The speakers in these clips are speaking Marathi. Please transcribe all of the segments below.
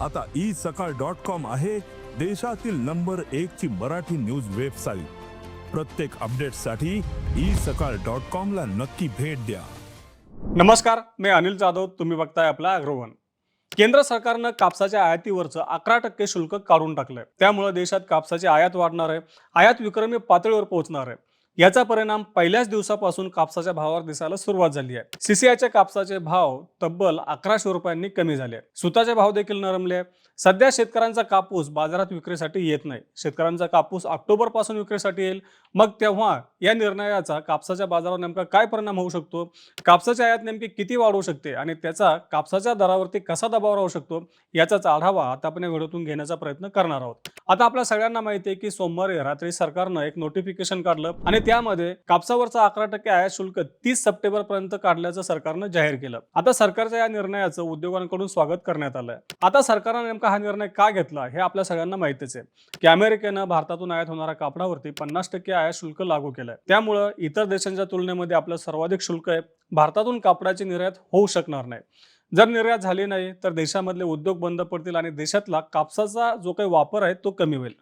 आता ई सकाळ डॉट कॉम आहे देशातील नंबर एक ची मराठी न्यूज वेबसाईट. प्रत्येक अपडेटसाठी ई सकाळ डॉट कॉम ला नक्की भेट द्या. नमस्कार मी अनिल जाधव तुम्ही बघताय आपला अग्रवन. केंद्र सरकारनं कापसाच्या आयातीवरचं अकरा टक्के शुल्क काढून टाकलंय. त्यामुळे देशात कापसाची आयात वाढणार आहे. आयात विक्रमी पातळीवर पोहोचणार आहे. याचा परिणाम पहिल्याच दिवसापासून कापसाच्या भावावर दिसायला सुरुवात झाली आहे. सीसीआयच्या कापसाचे भाव तब्बल अकराशे रुपयांनी कमी झाले सुताचे भाव देखील नरमले सध्या शेतकऱ्यांचा कापूस बाजारात विक्रीसाठी येत नाही. शेतकऱ्यांचा कापूस ऑक्टोबरपासून विक्रीसाठी येईल. मग तेव्हा या निर्णयाचा कापसाच्या बाजारावर नेमका काय परिणाम होऊ शकतो? कापसाची आयात नेमकी किती वाढवू शकते? आणि त्याचा कापसाच्या दरावरती कसा दबाव राहू शकतो? याचाच आढावा आता आपण या व्हिडिओतून घेण्याचा प्रयत्न करणार आहोत. आता आपल्या सगळ्यांना माहिती आहे की सोमवारी रात्री सरकारनं एक नोटिफिकेशन काढलं आणि त्यामध्ये कापसावरचा अकरा टक्के आयात शुल्क तीस सप्टेंबर पर्यंत काढल्याचं सरकारनं जाहीर केलं. आता सरकारच्या या निर्णयाचं उद्योगांकडून स्वागत करण्यात आलंय. आता सरकारनं नेमका हा निर्णय का घेतला हे आपल्या सगळ्यांना माहितीच आहे. की अमेरिकेनं भारतातून आयात होणाऱ्या कापडावरती पन्नास टक्के आयात शुल्क लागू केलंय. त्यामुळं इतर देशांच्या तुलनेमध्ये आपलं सर्वाधिक शुल्क आहे. भारतातून कापडाची निर्यात होऊ शकणार नाही. जर निर्यात झाली नाही तर देशामधले उद्योग बंद पडतील आणि देशातला कापसाचा जो काही वापर आहे तो कमी होईल.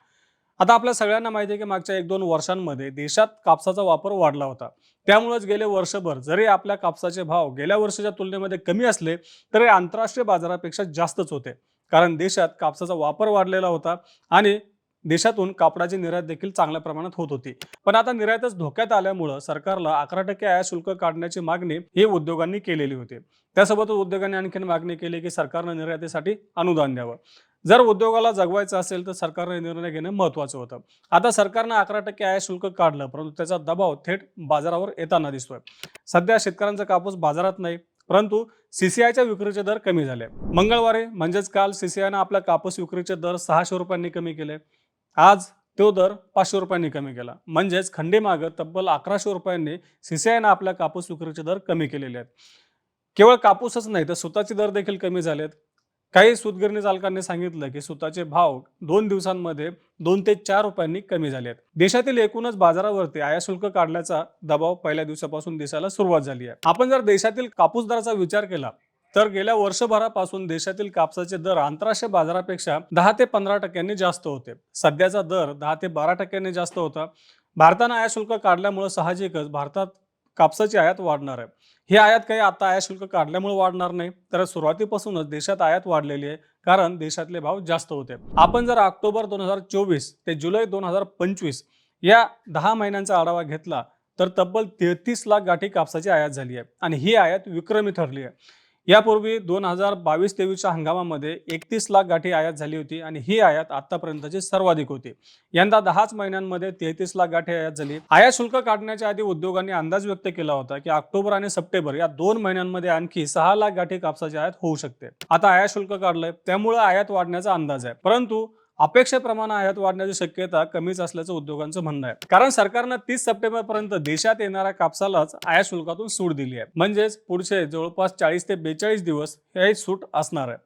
आता आपल्या सगळ्यांना माहिती आहे की मागच्या एक दोन वर्षांमध्ये देशात कापसाचा वापर वाढला होता. त्यामुळेच गेले वर्षभर जरी आपल्या कापसाचे भाव गेल्या वर्षाच्या तुलनेमध्ये कमी असले तरी आंतरराष्ट्रीय बाजारापेक्षा जास्तच होते. कारण देशात कापसाचा वापर वाढलेला होता आणि देशातून कापडाची निर्यात देखील चांगल्या प्रमाणात होत होती. पण आता निर्यातच धोक्यात आल्यामुळं सरकारला अकरा टक्के आयात शुल्क काढण्याची मागणी हे उद्योगांनी केलेली होती. त्यासोबतच उद्योगांनी आणखीन मागणी केली की सरकारनं निर्यातीसाठी अनुदान द्यावं. जर उद्योगाला जगवायचं असेल तर सरकारने निर्णय घेणं महत्वाचं होतं. आता सरकारनं अकरा टक्के आयात शुल्क काढलं परंतु त्याचा दबाव थेट बाजारावर येताना दिसतोय. सध्या शेतकऱ्यांचा कापूस बाजारात नाही परंतु सीसीआयच्या विक्रीचे दर कमी झाले. मंगळवारी म्हणजेच काल सीसीआयनं आपल्या कापूस विक्रीचे दर सहाशे रुपयांनी कमी केले. आज तो दर पाचशे रुपयांनी कमी केला. म्हणजेच खंडेमागं तब्बल अकराशे रुपयांनी सीसीआयनं आपल्या कापूस विक्रीचे दर कमी केलेले आहेत. केवळ कापूसच नाही तर स्वतःचे दर देखील कमी झालेत. काही सूतगिरणी चालकांनी सांगितलं की सुताचे भाव दोन दिवसांमध्ये दोन ते चार रुपयांनी कमी झाले आहेत. देशातील एकूणच बाजारावरती आयात शुल्क काढण्याचा दबाव पहिल्या दिवसापासून दिसायला सुरुवात झाली आहे. आपण जर देशातील कापूस दराचा विचार केला तर गेल्या वर्षभरापासून देशातील कापसाचे दर आंतरराष्ट्रीय बाजारापेक्षा दहा ते पंधरा टक्क्यांनी जास्त होते. सध्याचा दर दहा ते बारा टक्क्यांनी जास्त होता. भारतानं आयात शुल्क काढल्यामुळे साहजिकच भारतात कापसाची आयात वाढणार आहे. ही आयात काही आता आयात शुल्क काढल्यामुळे वाढणार नाही तर सुरुवातीपासूनच देशात आयात वाढलेली आहे कारण देशातले भाव जास्त होते. आपण जर ऑक्टोबर दोन हजार चोवीस ते जुलै दोन हजार पंचवीस या दहा महिन्यांचा आढावा घेतला तर तब्बल तेहतीस लाख गाठी कापसाची आयात झाली आहे आणि ही आयात विक्रमी ठरली आहे. यापूर्वी दोन हजार बावीस तेवीसच्या हंगामामध्ये एकतीस लाख गाठी आयात झाली होती आणि ही आयात आतापर्यंतची सर्वाधिक होती. यंदा दहाच महिन्यांमध्ये तेहतीस लाख गाठी आयात झाली. आयात शुल्क काढण्याच्या आधी उद्योगांनी अंदाज व्यक्त केला होता की ऑक्टोबर आणि सप्टेंबर या दोन महिन्यांमध्ये आणखी सहा लाख गाठी कापसाची आयात होऊ शकते. आता आयात शुल्क काढलंय त्यामुळे आयात वाढण्याचा अंदाज आहे. परंतु अपेक्षेप्रमाणे आयात वाढण्याची शक्यता कमीच असल्याचं उद्योगांचं म्हणणं आहे. कारण सरकारनं तीस सप्टेंबर पर्यंत देशात येणाऱ्या कापसालाच आयात शुल्कातून सूट दिली आहे. म्हणजेच पुढचे जवळपास चाळीस ते बेचाळीस दिवस हे सूट असणार आहे.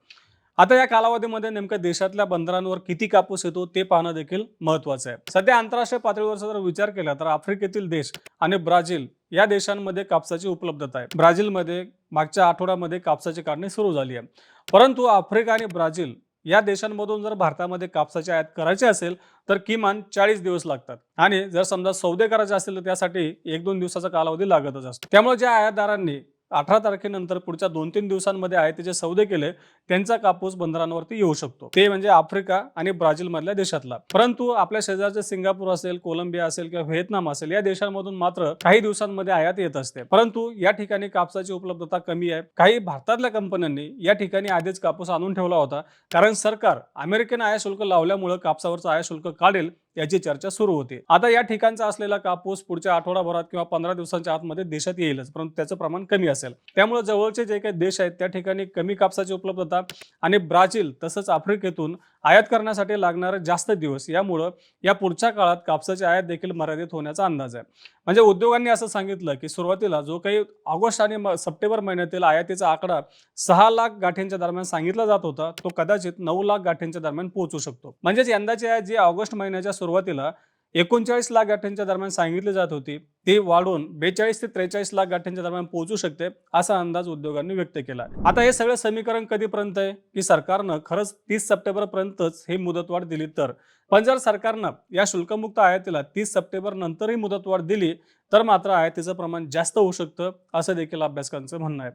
आता या कालावधीमध्ये नेमकं देशातल्या बंदरांवर किती कापूस येतो ते पाहणं देखील महत्वाचं आहे. सध्या आंतरराष्ट्रीय पातळीवरचा जर विचार केला तर आफ्रिकेतील देश आणि ब्राझील या देशांमध्ये कापसाची उपलब्धता आहे. ब्राझीलमध्ये मागच्या आठवड्यामध्ये कापसाची काढणी सुरू झाली आहे. परंतु आफ्रिका आणि ब्राझील या देशांमधून जर भारतामध्ये कापसाची आयात करायची असेल तर किमान चाळीस दिवस लागतात. आणि जर समजा सौदे करायचे असेल तर त्यासाठी एक दोन दिवसाचा कालावधी लागतच असतो. त्यामुळे ज्या आयातदारांनी अठरा तारखेनंतर पुढच्या दोन तीन दिवसांमध्ये आयातीचे सौदे केले त्यांचा कापूस बंदरांवरती येऊ शकतो. ते म्हणजे आफ्रिका आणि ब्राझील मधल्या देशातला. परंतु आपल्या शेजारचे सिंगापूर असेल कोलंबिया असेल किंवा व्हिएतनाम असेल या देशांमधून मात्र काही दिवसांमध्ये आयात येत असते. परंतु या ठिकाणी कापसाची उपलब्धता कमी आहे. काही भारतातल्या कंपन्यांनी या ठिकाणी आधीच कापूस आणून ठेवला होता. कारण सरकार अमेरिकन आयात शुल्क लावल्यामुळे कापसावरचं आयात शुल्क काढेल याची चर्चा सुरू होती. आता या ठिकाणचा असलेला कापूस पुढच्या आठवडाभरात किंवा पंधरा दिवसांच्या आतमध्ये देशात येईलच. परंतु त्याचं प्रमाण कमी असेल. त्यामुळे जवळचे जे काही देश आहेत त्या ठिकाणी कमी कापसाची उपलब्धता आणि ब्राझील तसंच आफ्रिकेतून आयात करण्यासाठी लागणारे जास्त दिवस यामुळं या पुढच्या काळात कापसाची आयात देखील मर्यादित होण्याचा अंदाज आहे. म्हणजे उद्योगांनी असं सांगितलं की सुरुवातीला जो काही ऑगस्ट आणि सप्टेंबर महिन्यातील आयातीचा आकडा सहा लाख गाठींच्या दरम्यान सांगितला जात होता तो कदाचित नऊ लाख गाठींच्या दरम्यान पोहोचू शकतो. म्हणजेच यंदाची आयात जी ऑगस्ट महिन्याच्या सुरुवातीला एकोणचाळीस लाख गाठ्यांच्या दरम्यान सांगितली जात होती. ती वाढून बेचाळीस ते त्रेचाळीस लाख गाठ्यांच्या दरम्यान पोहोचू शकते असा अंदाज उद्योगांनी व्यक्त केला आता हे सगळं समीकरण कधीपर्यंत आहे? की सरकारनं खरंच तीस सप्टेंबर पर्यंतच ही मुदतवाढ दिली तर? पण जर सरकारनं या शुल्कमुक्त आयातीला तीस सप्टेंबर नंतरही मुदतवाढ दिली तर मात्र आयातीचं प्रमाण जास्त होऊ शकतं असं देखील अभ्यासकांचं म्हणणं आहे.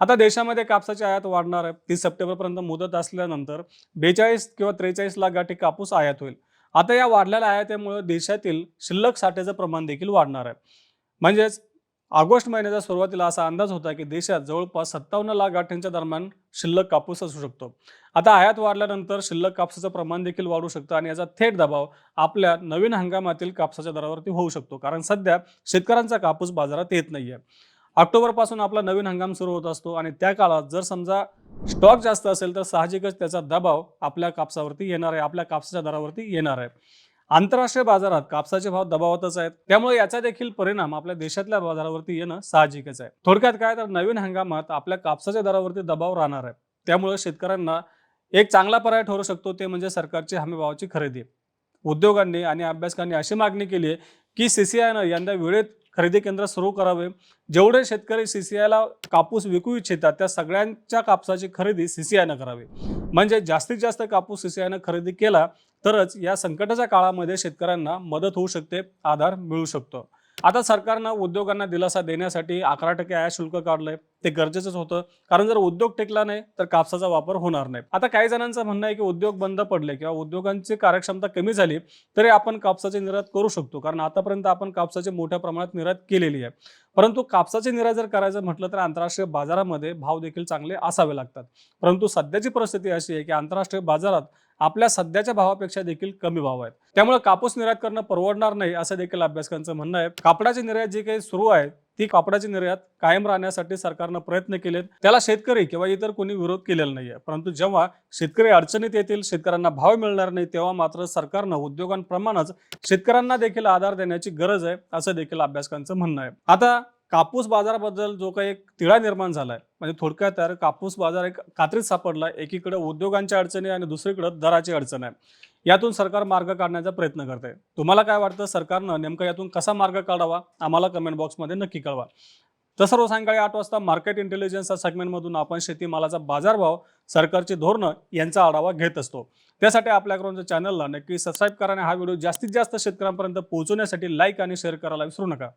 आता देशामध्ये कापसाची आयात वाढणार आहे. तीस सप्टेंबरपर्यंत मुदत असल्यानंतर बेचाळीस किंवा त्रेचाळीस लाख गाठी कापूस आयात होईल. आता या वाढलेल्या आयातीमुळे देशातील शिल्लक साठ्याचं प्रमाण देखील वाढणार आहे. म्हणजेच ऑगस्ट महिन्याच्या सुरुवातीला असा अंदाज होता की देशात जवळपास सत्तावन्न लाख गाठ्यांच्या दरम्यान शिल्लक कापूस असू शकतो. आता आयात वाढल्यानंतर शिल्लक कापसाचं प्रमाण देखील वाढू शकतं आणि याचा थेट दबाव आपल्या नवीन हंगामातील कापसाच्या दरावरती होऊ शकतो. कारण सध्या शेतकऱ्यांचा कापूस बाजारात येत नाहीये. ऑक्टोबरपासून आपला नवीन हंगाम सुरू होत असतो आणि त्या काळात जर समजा स्टॉक जास्त असेल तर साहजिकच त्याचा दबाव आपल्या कापसावरती येणार आहे आपल्या कापसाच्या दरावरती येणार आहे. आंतरराष्ट्रीय बाजारात कापसाचे भाव दबावातच आहेत. त्यामुळे याचा देखील परिणाम आपल्या देशातल्या बाजारावरती येणं साहजिकच आहे. थोडक्यात काय तर नवीन हंगामात आपल्या कापसाच्या दरावरती दबाव राहणार आहे. त्यामुळे शेतकऱ्यांना एक चांगला पर्याय ठरू शकतो ते म्हणजे सरकारची हमी भावाची खरेदी. उद्योगांनी आणि अभ्यासकांनी अशी मागणी केली आहे की सीसीआयनं यंदा वेळेत खरेदी केंद्र सुरू करावे. जेवढे शेतकरी सीसीआयला कापूस विकू इच्छितात त्या सगळ्यांच्या कापसाची खरेदी सीसीआयनं करावी. म्हणजे जास्तीत जास्त कापूस सीसीआयनं खरेदी केला तरच या संकटाच्या काळामध्ये शेतकऱ्यांना मदत होऊ शकते आधार मिळू शकतो. आता सरकारनं उद्योगांना दिलासा देण्यासाठी अकरा टक्के आयात शुल्क काढलंय. ते गरजेचंच होतं. कारण जर उद्योग टेकला नाही तर कापसाचा वापर होणार नाही. आता काही जणांचं म्हणणं आहे की उद्योग बंद पडले किंवा उद्योगांची कार्यक्षमता कमी झाली तरी आपण कापसाची निर्यात करू शकतो. कारण आतापर्यंत आपण कापसाची मोठ्या प्रमाणात निर्यात केलेली आहे. परंतु कापसाची निर्यात जर करायचं म्हटलं तर आंतरराष्ट्रीय बाजारामध्ये भाव देखील चांगले असावे लागतात. परंतु सध्याची परिस्थिती अशी आहे की आंतरराष्ट्रीय बाजारात आपल्या सध्याच्या भावापेक्षा देखील कमी भाव आहेत. त्यामुळे कापूस निर्यात करणं परवडणार नाही असं देखील अभ्यासकांचं म्हणणं आहे. कापडाची निर्यात जी काही सुरू आहे ती कापडाची निर्यात कायम राहण्यासाठी सरकारनं प्रयत्न केलेत. त्याला शेतकरी किंवा इतर कोणी विरोध केलेला नाहीये. परंतु जेव्हा शेतकरी अडचणीत येतील शेतकऱ्यांना भाव मिळणार नाही तेव्हा मात्र सरकारनं उद्योगांप्रमाणेच शेतकऱ्यांना देखील आधार देण्याची गरज आहे असं देखील अभ्यासकांचं म्हणणं आहे. आता कापूस बाजाराबद्दल जो काही एक तिळा निर्माण झालाय म्हणजे थोडक्यात तर कापूस बाजार एक कात्रीत सापडला एकीकडे उद्योगांच्या अडचणी आणि दुसरीकडे दराची अडचण आहे. यातून सरकार मार्ग काढण्याचा प्रयत्न करते. तुम्हाला काय वाटतं सरकारनं नेमकं यातून कसा मार्ग काढावा? आम्हाला कमेंट बॉक्समध्ये नक्की कळवा. तसं रोज सायंकाळी आठ वाजता मार्केट इंटेलिजन्सच्या सेगमेंटमधून आपण शेतीमालाचा बाजारभाव सरकारची धोरणं यांचा आढावा घेत असतो. त्यासाठी आपल्याकडून चॅनलला नक्की सबस्क्राईब करा आणि हा व्हिडिओ जास्तीत जास्त शेतकऱ्यांपर्यंत पोहोचवण्यासाठी लाईक आणि शेअर करायला विसरू नका.